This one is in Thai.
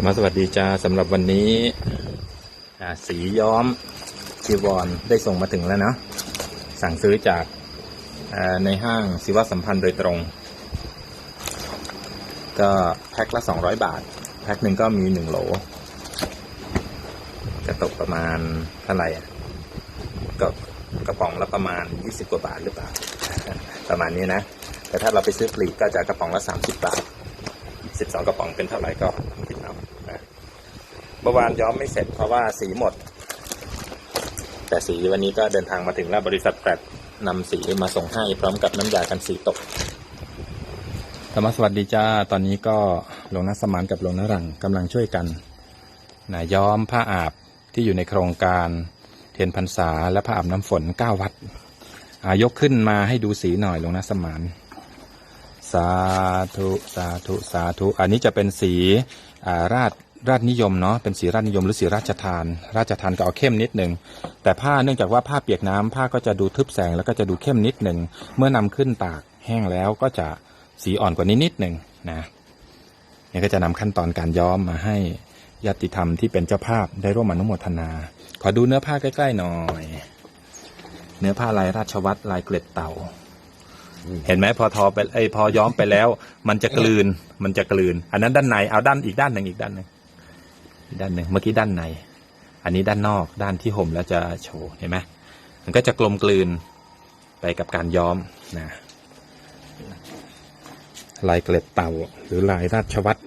ธรรมสวัสดีจ้าสำหรับวันนี้สีย้อมจีวรได้ส่งมาถึงแล้วเนาะสั่งซื้อจากในห้างศิวสัมพันธ์โดยตรง ก็แพ็คละ 200 บาท แพ็คหนึ่งก็มีหนึ่งโหลจะตกประมาณเท่าไหร่ก็กระป๋องละประมาณ 20 กว่าบาทหรือเปล่า ประมาณนี้นะ แต่ถ้าเราไปซื้อปลีกก็จะกระป๋องละ 30 บาทสิบสองกระป๋องเป็นเท่าไหร่ก็ มื่อวานย้อมไม่เสร็จเพราะว่าสีหมด แต่สีวันนี้ก็เดินทางมาถึงแล้วบริษัทแปดนำสีมาส่งให้พร้อมกับน้ำยากันสีตกธรรมสวัสดีจ้า ตอนนี้ก็หลวงนัสมานกับหลวงนรังกำลังช่วยกันนะย้อมผ้าอาบที่อยู่ในโครงการเทียนพรรษาและผ้าอาบน้ำฝนเก้าวัดอายกขึ้นมาให้ดูสีหน่อยหลวงนัสมานสาธุ สาธุ สาธุ อันนี้จะเป็นสีาราช ราชนิยมเนาะเป็นสีราชนิยมหรือสีราชทาน ราชทานก็เอาเข้มนิดหนึ่งแต่ผ้าเนื่องจากว่าผ้าเปียกน้ำผ้าก็จะดูทึบแสงแล้วก็จะดูเข้มนิดหนึ่งเมื่อนำขึ้นตากแห้งแล้วก็จะสีอ่อนกว่านี้นิดหนึ่งนะนี่ก็จะนำขั้นตอนการย้อมมาให้ญาติธรรมที่เป็นเจ้าภาพได้ร่วมอนุโมทนา ขอดูเนื้อผ้าใกล้ๆหน่อย เนื้อผ้าลายราชวัตรลายเกล็ดเต่า เห็นไหมพอทอไปไอพอย้อมไปแล้ว มันจะกลืนมันจะกลืน อันนั้นด้านในเอาด้านอีกด้านหนึ่งอีกด้านหนึ่ง อีกด้านหนึ่งเมื่อกี้ด้านใน อันนี้ด้านนอกด้านที่ห่มแล้วจะโชว์เห็นไหมมันก็จะกลมกลืนไปกับการย้อมนะลายเกล็ดเต่าหรือลายราชวัตร